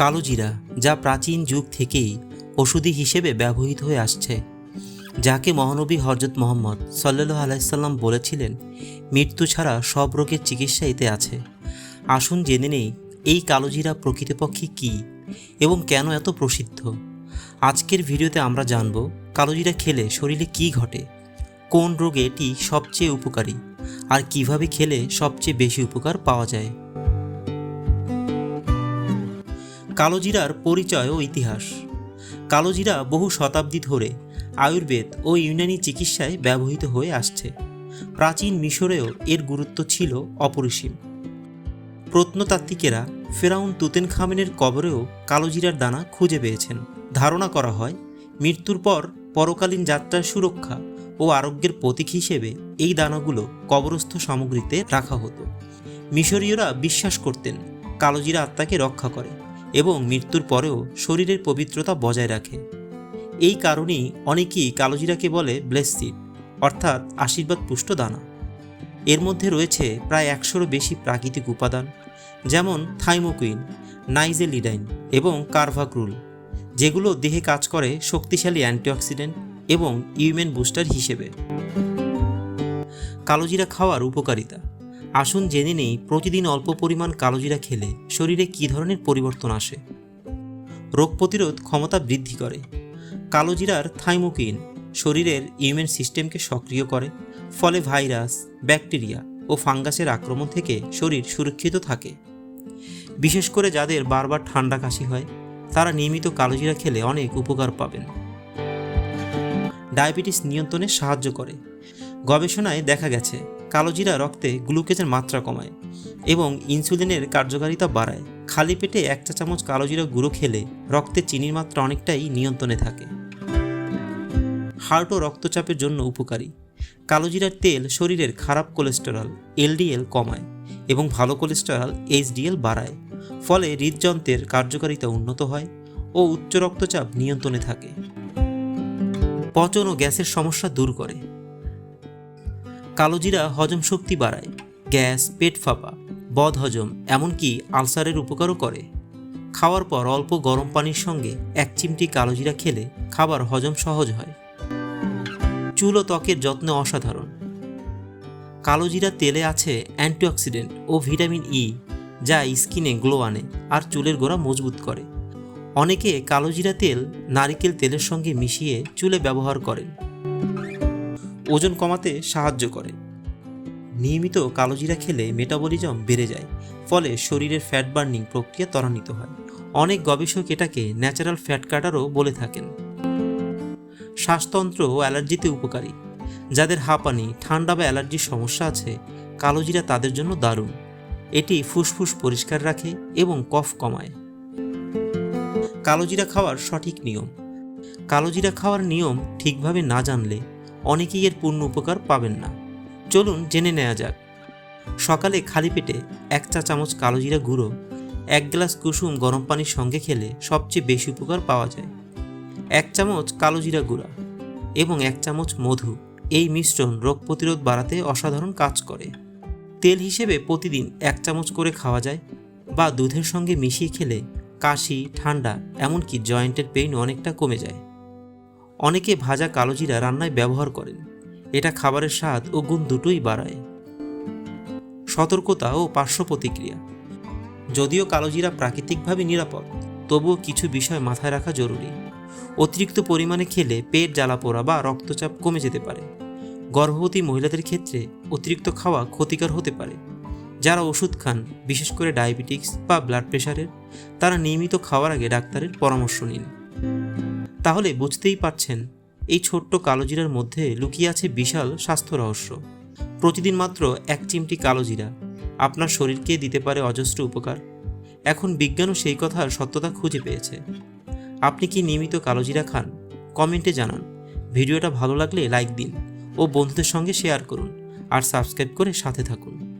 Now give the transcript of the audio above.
কালোজিরা যা প্রাচীন যুগ থেকেই ওষুধি হিসেবে ব্যবহৃত হয়ে আসছে, যাকে মহানবী হরজত মোহাম্মদ সাল্লু আলাইসাল্লাম বলেছিলেন, মৃত্যু ছাড়া সব রোগের চিকিৎসা এতে আছে। আসুন জেনে নেই, এই কালোজিরা প্রকৃতপক্ষে কী এবং কেন এত প্রসিদ্ধ? আজকের ভিডিওতে আমরা জানব কালোজিরা খেলে শরীরে কী ঘটে, কোন রোগে এটি সবচেয়ে উপকারী, আর কীভাবে খেলে সবচেয়ে বেশি উপকার পাওয়া যায়। কালোজিরার পরিচয় ও ইতিহাস। কালোজিরা বহু শতাব্দী ধরে আয়ুর্বেদ ও ইউনানি চিকিৎসায় ব্যবহৃত হয়ে আসছে। প্রাচীন মিশরেও এর গুরুত্ব ছিল অপরিসীম। প্রত্নতাত্ত্বিকেরা ফেরাউন তুতেন খামেনের কবরেও কালোজিরার দানা খুঁজে পেয়েছেন। ধারণা করা হয়, মৃত্যুর পর পরকালীন যাত্রার সুরক্ষা ও আরোগ্যের প্রতীক হিসেবে এই দানাগুলো কবরস্থ সামগ্রীতে রাখা হতো। মিশরীয়রা বিশ্বাস করতেন, কালোজিরা আত্মাকে রক্ষা করে। এবং মৃত্যুর পরেও শরীরের পবিত্রতা বজায় রাখে। এই কারণেই অনেকেই কালোজিরাকে বলে ব্লেসিড অর্থাৎ আশীর্বাদ পুষ্ট দানা। এর মধ্যে রয়েছে প্রায় একশোরও বেশি প্রাকৃতিক উপাদান, যেমন থাইমোকুইন, নাইজেলিডাইন এবং কার্ভাক্রুল, যেগুলো দেহে কাজ করে শক্তিশালী অ্যান্টিঅক্সিডেন্ট এবং ইউমেন বুস্টার হিসেবে। কালোজিরা খাওয়ার উপকারিতা। আসুন জেনে নেই প্রতিদিন অল্প পরিমাণ কালোজিরা খেলে শরীরে কী ধরনের পরিবর্তন আসে। রোগ প্রতিরোধ ক্ষমতা বৃদ্ধি করে। কালোজিরার থাইমোকিন শরীরের ইমিউন সিস্টেমকে সক্রিয় করে, ফলে ভাইরাস, ব্যাকটেরিয়া ও ফাঙ্গাসের আক্রমণ থেকে শরীর সুরক্ষিত থাকে। বিশেষ করে যাদের বারবার ঠান্ডা কাশি হয়, তারা নিয়মিত কালোজিরা খেলে অনেক উপকার পাবেন। ডায়াবেটিস নিয়ন্ত্রণে সাহায্য করে। গবেষণায় দেখা গেছে কালোজিরা রক্তে গ্লুকোজের মাত্রা কমায় এবং ইনসুলিনের কার্যকারিতা বাড়ায়। খালি পেটে এক চা চামচ কালোজিরা গুঁড়ো খেলে রক্তে চিনির মাত্রা অনেকটাই নিয়ন্ত্রণে থাকে। হার্ট ও রক্তচাপের জন্য উপকারী। কালোজিরার তেল শরীরের খারাপ কোলেস্টেরল, এলডিএল কমায় এবং ভালো কোলেস্টেরল, এইচডিএল বাড়ায়। ফলে হৃদযন্ত্রের কার্যকারিতা উন্নত হয় ও উচ্চ রক্তচাপ নিয়ন্ত্রণে থাকে। পচন ও গ্যাসের সমস্যা দূর করে। কালোজিরা হজম শক্তি বাড়ায়, গ্যাস, পেট ফাঁপা, বদ হজম, এমনকি আলসারের উপকারও করে। খাওয়ার পর অল্প গরম পানির সঙ্গে এক চিমটি কালোজিরা খেলে খাবার হজম সহজ হয়। চুল ও ত্বকের যত্ন অসাধারণ। কালোজিরা তেলে আছে অ্যান্টিঅক্সিডেন্ট ও ভিটামিন ই, যা স্কিনে গ্লো আনে আর চুলের গোড়া মজবুত করে। অনেকে কালোজিরা তেল নারিকেল তেলের সঙ্গে মিশিয়ে চুলে ব্যবহার করেন। ওজন কমাতে সাহায্য করে। নিয়মিত কালোজিরা খেলে মেটাবলিজম বেড়ে যায়, ফলে শরীরের ফ্যাট বার্নিং প্রক্রিয়া ত্বরান্বিত হয়। অনেক গবেষক এটাকে ন্যাচারাল ফ্যাট কাটারও বলে থাকেন। শ্বাসতন্ত্র ও অ্যালার্জিতে উপকারী। যাদের হাঁপানি, ঠান্ডা বা অ্যালার্জির সমস্যা আছে, কালোজিরা তাদের জন্য দারুণ। এটি ফুসফুস পরিষ্কার রাখে এবং কফ কমায়। কালোজিরা খাওয়ার সঠিক নিয়ম। কালোজিরা খাওয়ার নিয়ম ঠিকভাবে না জানলে অনেকেই এর পূর্ণ উপকার পাবেন না। চলুন জেনে নেওয়া যাক। সকালে খালি পেটে এক চা চামচ কালোজিরা গুঁড়ো, এক গ্লাস কুসুম গরম পানির সঙ্গে খেলে সবচেয়ে বেশি উপকার পাওয়া যায়। এক চামচ কালোজিরা গুঁড়া এবং এক চামচ মধু এই মিশ্রণ রোগ প্রতিরোধ বাড়াতে অসাধারণ কাজ করে। তেল হিসেবে প্রতিদিন এক চামচ করে খাওয়া যায় বা দুধের সঙ্গে মিশিয়ে খেলে কাশি, ঠান্ডা, এমনকি জয়েন্টের পেইন অনেকটা কমে যায়। অনেকে ভাজা কালোজিরা রান্নায় ব্যবহার করেন। এটা খাবারের স্বাদ ও গুণ দুটোই বাড়ায়। সতর্কতা ও পার্শ্ব প্রতিক্রিয়া। যদিও কালোজিরা প্রাকৃতিকভাবে নিরাপদ, তবুও কিছু বিষয় মাথায় রাখা জরুরি। অতিরিক্ত পরিমাণে খেলে পেট জ্বালা পোড়া বা রক্তচাপ কমে যেতে পারে। গর্ভবতী মহিলাদের ক্ষেত্রে অতিরিক্ত খাওয়া ক্ষতিকর হতে পারে। যারা ওষুধ খান, বিশেষ করে ডায়াবেটিক্স বা ব্লাড প্রেশারের তারা নিয়মিত খাওয়ার আগে ডাক্তারের পরামর্শ নিন। তাহলে বুঝতেই পারছেন, এই ছোট্ট কালোজিরার মধ্যে লুকিয়ে আছে বিশাল স্বাস্থ্য রহস্য। প্রতিদিন মাত্র এক চিমটি কালোজিরা আপনার শরীরকে দিতে পারে অজস্র উপকার। এখন বিজ্ঞানও সেই কথার সত্যতা খুঁজে পেয়েছে। আপনি কি নিয়মিত কালোজিরা খান? কমেন্টে জানান। ভিডিওটা ভালো লাগলে লাইক দিন ও বন্ধুদের সঙ্গে শেয়ার করুন আর সাবস্ক্রাইব করে সাথে থাকুন।